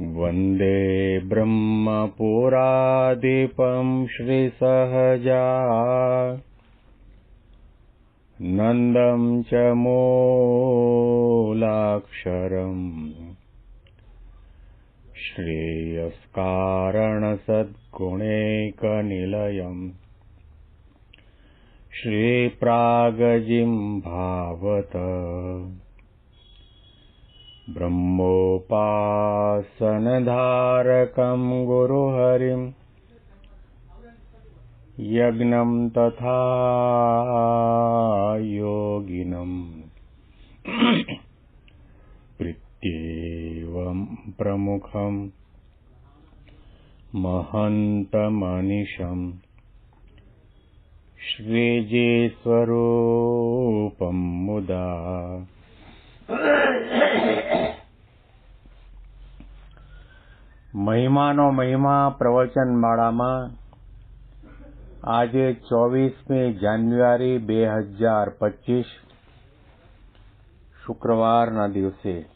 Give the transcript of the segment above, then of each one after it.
वन्दे ब्रह्मपुरादिपं श्रीसहजा। नन्दं च मूलाक्षरम्। श्रेयस्कारणसद्गुणैकनिलयम्। श्रीप्रागजिं भावत ब्रह्मोपासनधारकं गुरुहरिम् यज्ञं तथा योगिनम् प्रीत्येवं प्रमुखम् महन्तमनिशम् श्रीजीस्वरूपं मुदा મહિમાનો મહિમા પ્રવચન માળામાં આજે ચોવીસમી જાન્યુઆરી બે હજાર પચીસ શુક્રવારના દિવસે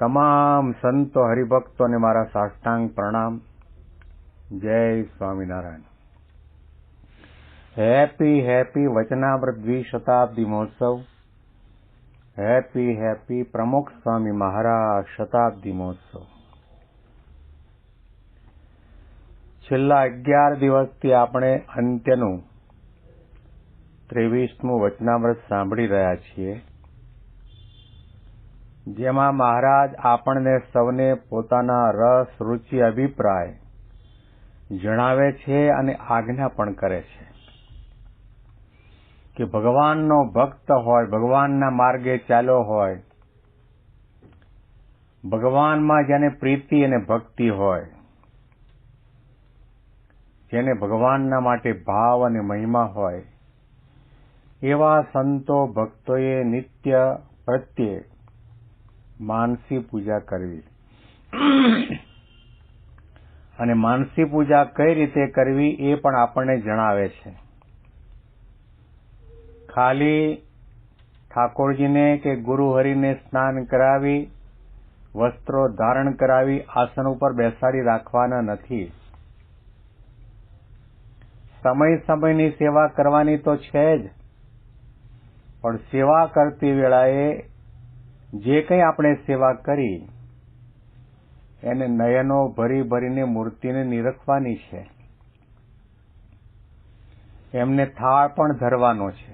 તમામ સંતો હરિભક્તોને મારા સાષ્ટાંગ પ્રણામ. જય સ્વામિનારાયણ. હેપી હેપી વચનામૃત દ્વિશતાબ્દી મહોત્સવ. હેપી હેપી પ્રમુખ સ્વામી મહારાજ શતાબ્દી મહોત્સવ. છેલ્લા અગિયાર દિવસથી આપણે અંત્યનું ત્રેવીસમું વચનામૃત સાંભળી રહ્યા છીએ. જેમાં મહારાજ આપણને સૌને પોતાના રસ, રુચિ, અભિપ્રાય જણાવે છે અને આજ્ઞા પણ કરે છે કે ભગવાનનો ભક્ત હોય, ભગવાનના માર્ગે ચાલ્યો હોય, ભગવાનમાં જેને પ્રીતિ અને ભક્તિ હોય જેને ભગવાનના માટે ભાવ અને મહિમા હોય, એવા સંતો ભક્તોએ નિત્ય પ્રત્યે માનસી પૂજા કરવી. અને માનસી પૂજા કઈ રીતે કરવી એ પણ આપણને જણાવે છે. ખાલી ઠાકોરજીને કે ગુરુહરિને સ્નાન કરાવી, વસ્ત્રો ધારણ કરાવી, આસન ઉપર બેસાડી રાખવાના નથી. સમય સમયની સેવા કરવાની તો છે જ. પણ સેવા કરતી વેળાએ જે કંઈ આપણે સેવા કરી, એને નયનો ભરી ભરીને મૂર્તિને નિરખવાની છે. એમને થાળ પણ ધરવાનો છે.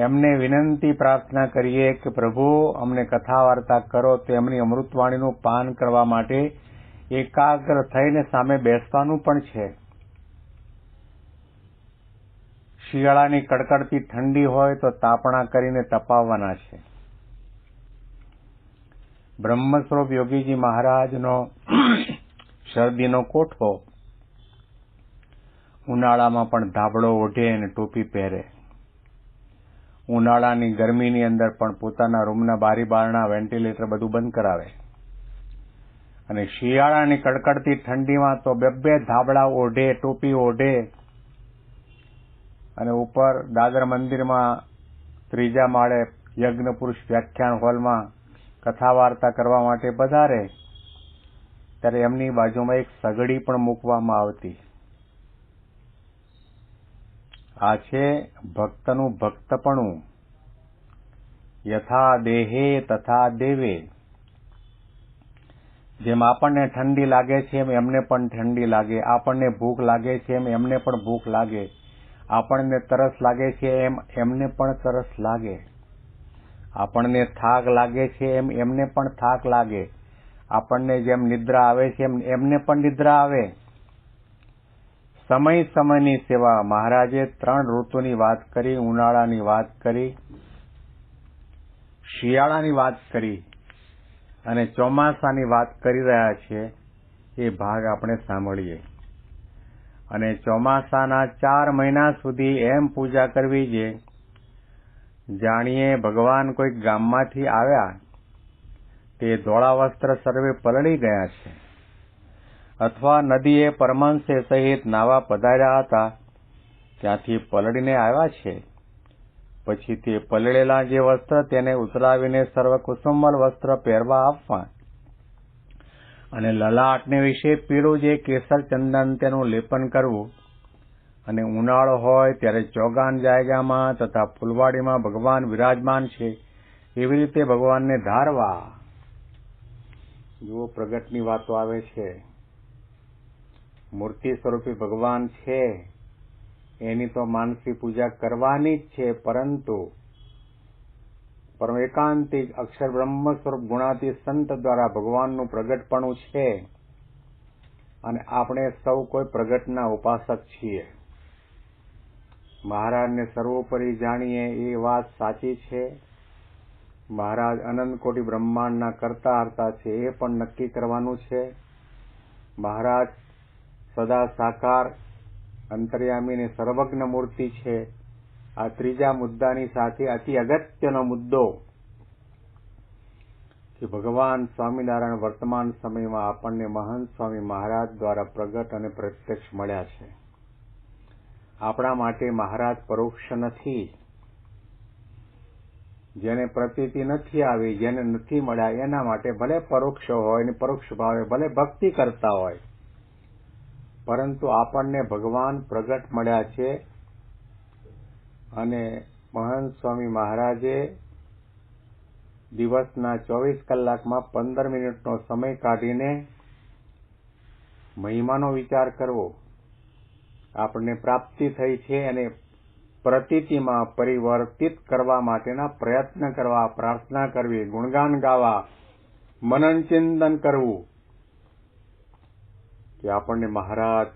એમને વિનંતી પ્રાર્થના કરીએ કે પ્રભુ, અમને કથા વાર્તા કરો તો એમની અમૃતવાણીનું પાન કરવા માટે એકાગ્ર થઈને સામે બેસવાનું પણ છે. શિયાળાની કડકડતી ઠંડી હોય તો તાપણા કરીને તપાવવાના છે. બ્રહ્મસ્વરૂપ યોગીજી મહારાજનો શરદીનો કોઠો ઉનાળામાં પણ ધાબળો ઓઢે અને ટોપી પહેરે. ઉનાળાની ગરમીની અંદર પણ પોતાના રૂમના બારી બારણા વેન્ટિલેટર બધું બંધ કરાવે. અને શિયાળાની કડકડતી ઠંડીમાં તો બે બે ધાબળા ઓઢે, ટોપી ઓઢે અને ઉપર દાદર મંદિરમાં ત્રીજા માળે યજ્ઞ પુરુષ વ્યાખ્યાન હોલમાં કથા વાર્તા કરવા માટે પધારે, ત્યારે એમની બાજુમાં એક સગડી પણ મૂકવામાં આવતી. આ છે ભક્તનું ભક્તપણું. યથા દેહે તથા દેવે. જેમ આપણને ઠંડી લાગે છે એમ એમને પણ ઠંડી લાગે, આપણને ભૂખ લાગે છે એમ એમને પણ ભૂખ લાગે. આપણને તરસ લાગે છે એમ એમને પણ તરસ લાગે. આપણને થાક લાગે છે એમ એમને પણ થાક લાગે. આપણને જેમ નિદ્રા આવે છે એમ એમને પણ નિદ્રા આવે. સમય સમયની સેવા. મહારાજે ત્રણ ઋતુની વાત કરી, ઉનાળાની વાત કરી, શિયાળાની વાત કરી અને ચોમાસાની વાત કરી રહ્યા છે. એ ભાગ આપણે સાંભળીએ. અને ચોમાસાના ચાર મહિના સુધી એમ પૂજા કરવી જે જાણીએ ભગવાન કોઈક ગામમાંથી આવ્યા. તે ધોળા વસ્ત્ર સર્વે પલળી ગયા છે. અથવા નદીએ પરમંશે સહિત નાવા પધાર્યા હતા. ત્યાંથી પલળીને આવ્યા છે. પછી તે પલળેલા જે વસ્ત્ર તેને ઉતરાવીને સર્વ કુસુમલ વસ્ત્ર પહેરવા આપવા અને લલાટને વિશે પીળું જે કેસર ચંદન તેનું લેપન કરવું અને ઉનાળો હોય ત્યારે ચોગાન જાયગામાં તથા ફૂલવાડીમાં ભગવાન વિરાજમાન છે, એવી રીતે ભગવાનને ધારવા. જુઓ પ્રગટની વાતો આવે છે. મૂર્તિ સ્વરૂપી ભગવાન છે. એની તો માનસી પૂજા કરવાની જ છે, પરંતુ પરમ એકાંતિક અક્ષર બ્રહ્મ સ્વરૂપ ગુણાતી સંત દ્વારા ભગવાનનું પ્રગટપણું છે અને આપણે સૌ કોઈ પ્રગટના ઉપાસક છીએ. મહારાજને સર્વોપરી જાણીએ એ વાત સાચી છે. મહારાજ અનંત કોટી બ્રહ્માંડના કરતા હરતા છે, એ પણ નક્કી કરવાનું છે. મહારાજ સદા સાકાર, અંતર્યામીની સર્વજ્ઞ મૂર્તિ છે. આ ત્રીજા મુદ્દાની સાથે અતિ અગત્યનો મુદ્દો કે ભગવાન સ્વામિનારાયણ વર્તમાન સમયમાં આપણને મહંત સ્વામી મહારાજ દ્વારા પ્રગટ અને પ્રત્યક્ષ મળ્યા છે. આપણા માટે મહારાજ પરોક્ષ નથી. જેને પ્રતીતિ નથી આવી, જેને નથી મળ્યા, એના માટે ભલે પરોક્ષ હોય ને પરોક્ષ ભાવે, ભલે ભક્તિ કરતા હોય, પરંતુ આપણને ભગવાન પ્રગટ મળ્યા છે અને મહંત સ્વામી મહારાજે દિવસના ચોવીસ કલાકમાં પંદર મિનિટનો સમય કાઢીને મહિમાનો વિચાર કરવો. આપણને પ્રાપ્તિ થઈ છે અને પ્રતીતિમાં પરિવર્તિત કરવા માટેના પ્રયત્ન કરવા, પ્રાર્થના કરવી, ગુણગાન ગાવા, મનન ચિંતન કરવું. કે આપણને મહારાજ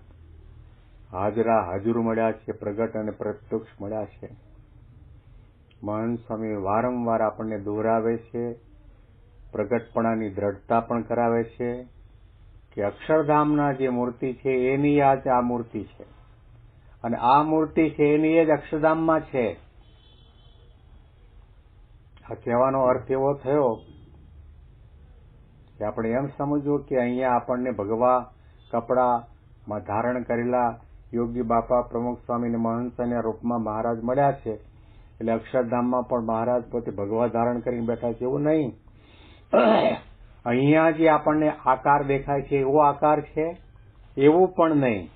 હાજરા હાજર મળ્યા છે, પ્રગટ અને પ્રત્યક્ષ મળ્યા છે. મહંત સ્વામી વારંવાર આપણને દોહરાવે છે, પ્રગટપણાની દ્રઢતા પણ કરાવે છે કે અક્ષરધામના જે મૂર્તિ છે, એની યાદ આ મૂર્તિ છે. અને આ મૂર્તિ છે, એની એ જ અક્ષરધામમાં છે. આ કહેવાનો અર્થ એવો થયો કે આપણે એમ સમજવું કે અહીંયા આપણને ભગવા કપડામાં ધારણ કરેલા યોગી બાપા પ્રમુખ સ્વામીને મહંસના રૂપમાં મહારાજ મળ્યા છે. એટલે અક્ષરધામમાં પણ મહારાજ પોતે ભગવા ધારણ કરીને બેઠા છે એવું નહીં. અહીંયા જે આપણને આકાર દેખાય છે, એવો આકાર છે? એવું પણ નહીં.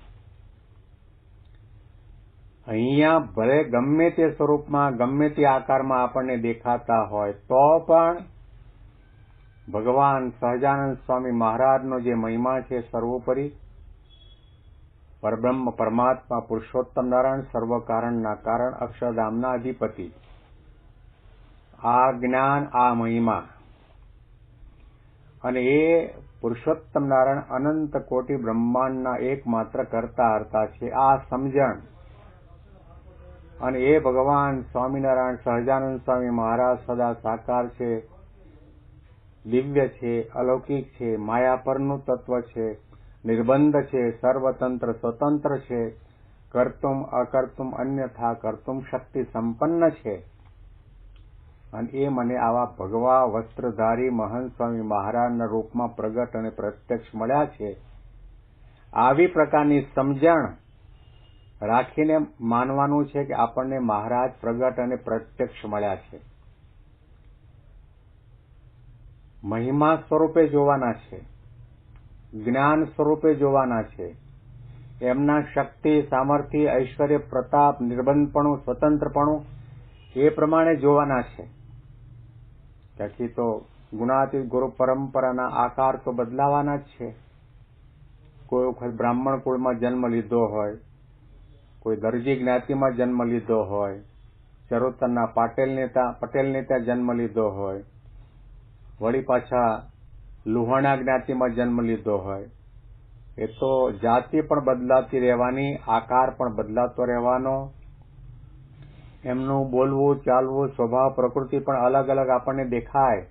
અહીંયા ભલે ગમે તે સ્વરૂપમાં, ગમે તે આકારમાં આપણને દેખાતા હોય, તો પણ ભગવાન સહજાનંદ સ્વામી મહારાજનો જે મહિમા છે, સર્વોપરી પરબ્રહ્મ, પરમાત્મા, પુરુષોત્તમ નારાયણ સર્વ કારણના કારણ, અક્ષરધામના અધિપતિ. આ જ્ઞાન, આ મહિમા. અને એ પુરુષોત્તમ નારાયણ અનંત કોટી બ્રહ્માંડના એકમાત્ર કરતા હરતા છે. આ સમજણ. અને એ ભગવાન સ્વામિનારાયણ સહજાનંદ સ્વામી મહારાજ સદા સાકાર છે, દિવ્ય છે, અલૌકિક છે માયા પરનું તત્વ છે. નિર્બંધ છે સર્વતંત્ર સ્વતંત્ર છે કરતું અકર્તુમ અન્યથા કરતું શક્તિ સંપન્ન છે અને એ મને આવા ભગવા વસ્ત્રધારી મહંત સ્વામી મહારાજના રૂપમાં પ્રગટ અને પ્રત્યક્ષ મળ્યા છે। આવી પ્રકારની સમજણ રાખીને માનવાનું છે કે આપણને મહારાજ પ્રગટ અને પ્રત્યક્ષ મળ્યા છે। મહિમા સ્વરૂપે જોવાના છે। જ્ઞાન સ્વરૂપે જોવાના છે. એમના શક્તિ, સામર્થ્ય, ઐશ્વર્ય, પ્રતાપ, નિર્બંધપણું, સ્વતંત્રપણું એ પ્રમાણે જોવાના છે. ત્યાંથી તો ગુણાતીત ગુરુ પરંપરાના આકાર તો બદલાવાના જ છે. કોઈ વખત બ્રાહ્મણ કુળમાં જન્મ લીધો હોય, કોઈ દરજી જ્ઞાતિમાં જન્મ લીધો હોય, ચરોતરના પાટેલ નેતા, પટેલ નેતા જન્મ લીધો હોય, વળી પાછા લુહાણા જ્ઞાતિમાં જન્મ લીધો હોય. એ તો જાતિ પણ બદલાતી રહેવાની, આકાર પણ બદલાતો રહેવાનો. એમનું બોલવું, ચાલવું, સ્વભાવ, પ્રકૃતિ પણ અલગ અલગ આપણને દેખાય.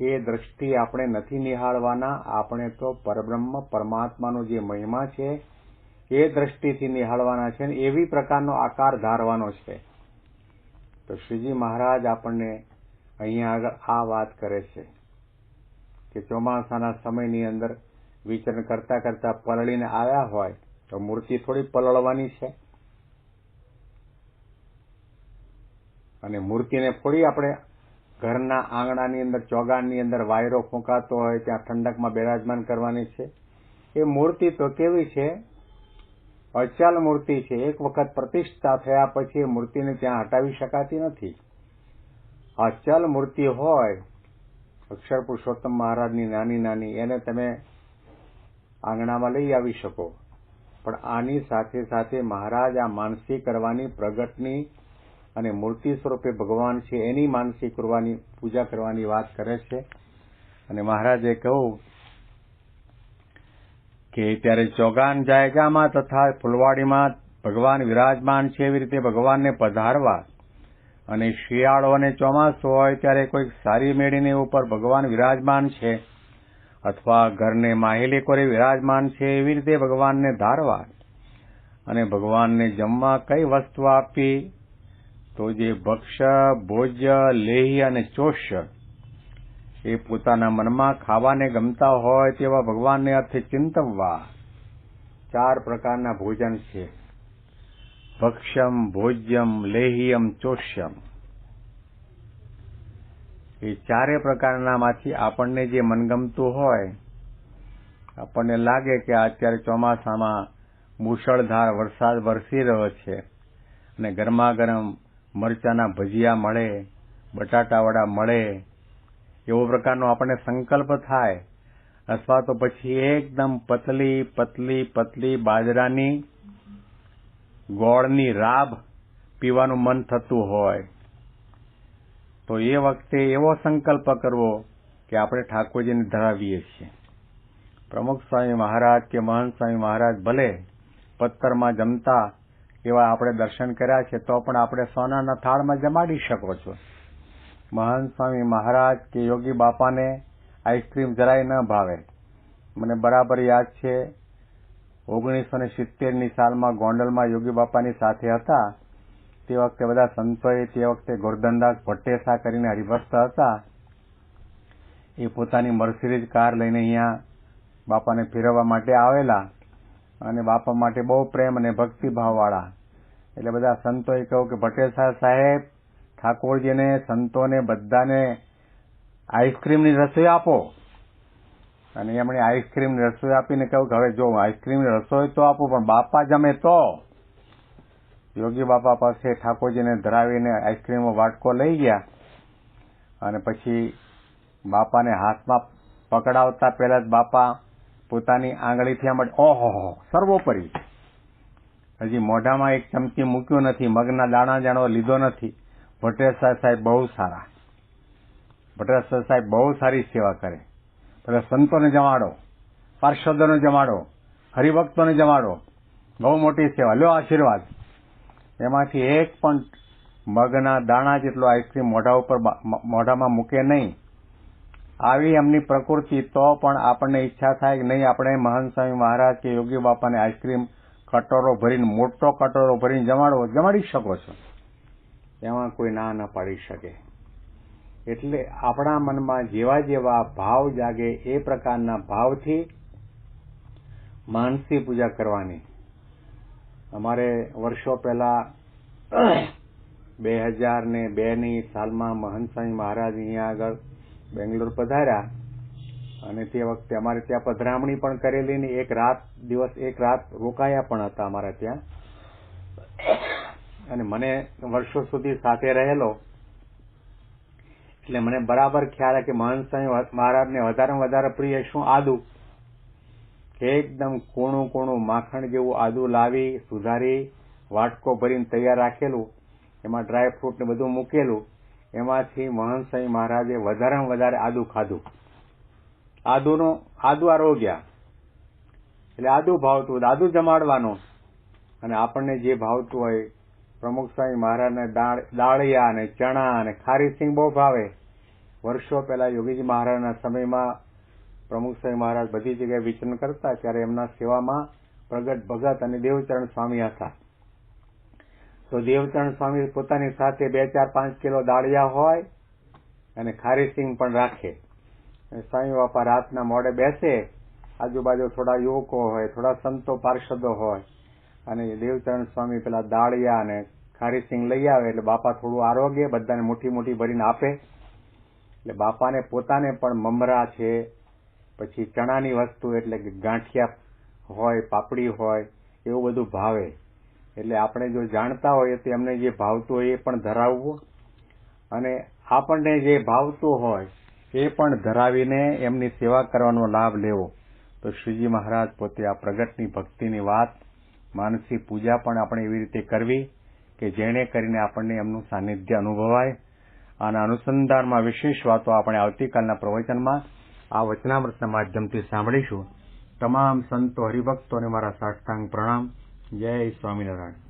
એ દ્રષ્ટિ આપણે નથી નિહાળવાના. આપણે તો પરબ્રહ્મ, પરમાત્માનો જે મહિમા છે, એ દ્રષ્ટિથી નિહાળવાના છે ને એવી પ્રકારનો આકાર ધારવાનો છે. તો શ્રીજી મહારાજ આપણને અહીંયા આગળ આ વાત કરે છે. કે ચોમાસાના સમયની અંદર વિચરણ કરતા કરતા પલળીને આવ્યા હોય તો મૂર્તિ થોડી પલળવાની છે. અને મૂર્તિને થોડી આપણે ઘરના આંગણાની અંદર, ચોગાનની અંદર વાયરો ફૂંકાતો હોય, ત્યાં ઠંડકમાં બિરાજમાન કરવાની છે. એ મૂર્તિ તો કેવી છે? અચલ મૂર્તિ છે. એક વખત પ્રતિષ્ઠા થયા પછી એ મૂર્તિને ત્યાં હટાવી શકાતી નથી. અચલ મૂર્તિ હોય અક્ષર પુરુષોત્તમ મહારાજની નાની નાની, એને તમે આંગણામાં લઈ આવી શકો. પણ આની સાથે સાથે મહારાજ આ માનસી કરવાની પ્રગટની અને મૂર્તિ સ્વરૂપે ભગવાન છે એની માનસી કરવાની, પૂજા કરવાની વાત કરે છે. અને મહારાજે કહ્યું કે ત્યારે ચોગાન જાયગામાં તથા ફુલવાડીમાં ભગવાન વિરાજમાન છે એવી રીતે ભગવાનને પધારવા અને શિયાળો અને ચોમાસું હોય ત્યારે કોઈક સારી મેળીની ઉપર ભગવાન વિરાજમાન છે. અથવા ઘરને માહેલી કોરે વિરાજમાન છે એવી રીતે ભગવાનને ધારવા. અને ભગવાનને જમવા કઈ વસ્તુ આપી? તો જે ભક્ષ ભોજ્ય, લેહી અને ચોષ્ય એ પોતાના મનમાં ખાવાને ગમતા હોય તેવા ભગવાનને અર્થે ચિંતવવા. ચાર પ્રકારના ભોજન છે. ભક્ષ્યમ, ભોજ્યમ, લેહિયમ ચોષ્યમ એ ચારે પ્રકારનામાંથી આપણને જે મનગમતું હોય, આપણને લાગે કે અત્યારે ચોમાસામાં મુશળધાર વરસાદ વરસી રહ્યો છે અને ગરમા ગરમ મરચાના ભજીયા મળે બટાટાવડા મળે, એવો પ્રકારનો આપણને સંકલ્પ થાય. અથવા તો પછી એકદમ પતલી પતલી પતલી બાજરાની ગોળની રાબ પીવાનું મન થતું હોય. તો એ વખતે એવો સંકલ્પ કરવો કે આપણે ઠાકોરજીને ધરાવીએ છીએ. પ્રમુખ સ્વામી મહારાજ કે મહંત સ્વામી મહારાજ ભલે પથ્થરમાં જમતા એવા આપણે દર્શન કર્યા છે, તો પણ આપણે સોનાના થાળમાં જમાડી શકો છો. મહંત સ્વામી મહારાજ કે યોગી બાપાને આઈસ્ક્રીમ જરાય ન ભાવે. મને બરાબર યાદ છે ઓગણીસો ને સિત્તેરની સાલમાં ગોંડલમાં યોગી બાપાની સાથે હતા. તે વખતે બધા સંતોએ તે વખતે ગોરધનદાસ ભટ્ટેસા કરીને હરિભક્ત હતા. એ પોતાની મર્સિડીઝ કાર લઈને અહીંયા બાપાને ફેરવવા માટે આવેલા અને બાપા માટે બહુ પ્રેમ અને ભક્તિભાવવાળા. એટલે બધા સંતોએ કહ્યું કે ભટ્ટેસા સાહેબ, ઠાકોરજીને, સંતોને બધાને આઈસ્ક્રીમની રસોઈ આપો. અને એમણે આઈસ્ક્રીમની રસોઈ આપીને કહ્યું હવે જો આઈસ્ક્રીમની રસોઈ તો આપું, પણ બાપા જમે તો. યોગી બાપા પાસે ઠાકોરજીને ધરાવીને આઈસ્ક્રીમનો વાટકો લઈ ગયા અને પછી બાપાને હાથમાં પકડાવતા પહેલા જ બાપા પોતાની આંગળીથી આમ ઓહો, સર્વોપરી. હજી મોઢામાં એક ચમચી મૂક્યું નથી, મગના દાણા જાણો લીધો નથી. ભટ્ટેસર સાહેબ બહુ સારા. ભટ્ટેસર સાહેબ બહુ સારી સેવા કરે. બધા સંતોને જમાડો, પાર્ષદોને જમાડો, હરિભક્તોને જમાડો. બહુ મોટી સેવા. લ્યો આશીર્વાદ. એમાંથી એક પણ મગના દાણા જેટલો આઈસ્ક્રીમ મોઢા ઉપર મોઢામાં મૂકે નહીં. આવી એમની પ્રકૃતિ તો પણ આપણને ઈચ્છા થાય કે નહીં, આપણે મહાન સ્વામી મહારાજ કે યોગી બાપાને આઈસ્ક્રીમ કટોરો ભરીને, મોટો કટોરો ભરીને જમાડવો, જમાડી શકો છો. એમાં કોઈ ના ના પાડી શકે. એટલે આપણા મનમાં જેવા જેવા ભાવ જાગે એ પ્રકારના ભાવથી માનસી પૂજા કરવાની. અમારે વર્ષો પહેલા બે હજાર ને બે ની સાલમાં મહંતસાઈ મહારાજ અહીંયા આગળ બેંગ્લોર પધાર્યા. અને તે વખતે અમારે ત્યાં પધરામણી પણ કરેલી ને એક રાત દિવસ એક રાત રોકાયા પણ હતા અમારા ત્યાં. અને મને વર્ષો સુધી સાથે રહેલો. એટલે મને બરાબર ખ્યાલ કે મહંત સ્વામી મહારાજને વધારે વધારે પ્રિય શું આદુ? એકદમ કોણું કોણું માખણ જેવું આદુ લાવી, સુધારી, વાટકો ભરીને તૈયાર રાખેલું, એમાં ડ્રાય ફ્રૂટ ને બધું મૂકેલું, એમાંથી મહંત સ્વામી મહારાજે વધારેમાં વધારે આદુ ખાધું. આદુનો, આદુ આરોગ્યા એટલે આદુ ભાવતું, આદુ જમાડવાનું. અને આપણને જે ભાવતું હોય પ્રમુખ સ્વામી મહારાજને દાળિયા અને ચણા અને ખારી સિંહ બહુ ભાવે. વર્ષો પહેલા યોગીજી મહારાજના સમયમાં પ્રમુખ સ્વામી મહારાજ બધી જગ્યાએ વિચરણ કરતા ત્યારે એમના સેવામાં પ્રગટ ભગત અને દેવચરણ સ્વામી હતા. તો દેવચરણ સ્વામી પોતાની સાથે બે ચાર પાંચ કિલો દાળિયા હોય અને ખારી સિંહ પણ રાખે. સ્વામી બાપા રાતના મોડે બેસે. આજુબાજુ થોડા યુવકો હોય, થોડા સંતો પાર્ષદો હોય. અને દેવચરણ સ્વામી પેલા દાળિયા અને ખારીસિંગ લઈ આવે એટલે બાપા થોડું આરોગ્ય, બધાને મોટી મોટી ભરીને આપે. એટલે બાપાને પોતાને પણ મમરા છે. પછી ચણાની વસ્તુ એટલે કે ગાંઠિયા હોય, પાપડી હોય, એવું બધું ભાવે. એટલે આપણે જો જાણતા હોઈએ તો એમને જે ભાવતું હોય એ પણ ધરાવવું. અને આપણને જે ભાવતું હોય એ પણ ધરાવીને એમની સેવા કરવાનો લાભ લેવો. તો શ્રીજી મહારાજ પોતે આ પ્રગટની ભક્તિની વાત, માનસી પૂજા પણ આપણે એવી રીતે કરવી. કે જેણે કરીને આપણને એમનું સાનિધ્ય અનુભવાય અને અનુસંધાનમાં વિશેષ વાતો આપણે આવતીકાલના પ્રવચનમાં આ વચનામૃતના માધ્યમથી સાંભળીશું. તમામ સંતો હરિભક્તોને મારા સાષ્ટાંગ પ્રણામ. જય સ્વામિનારાયણ.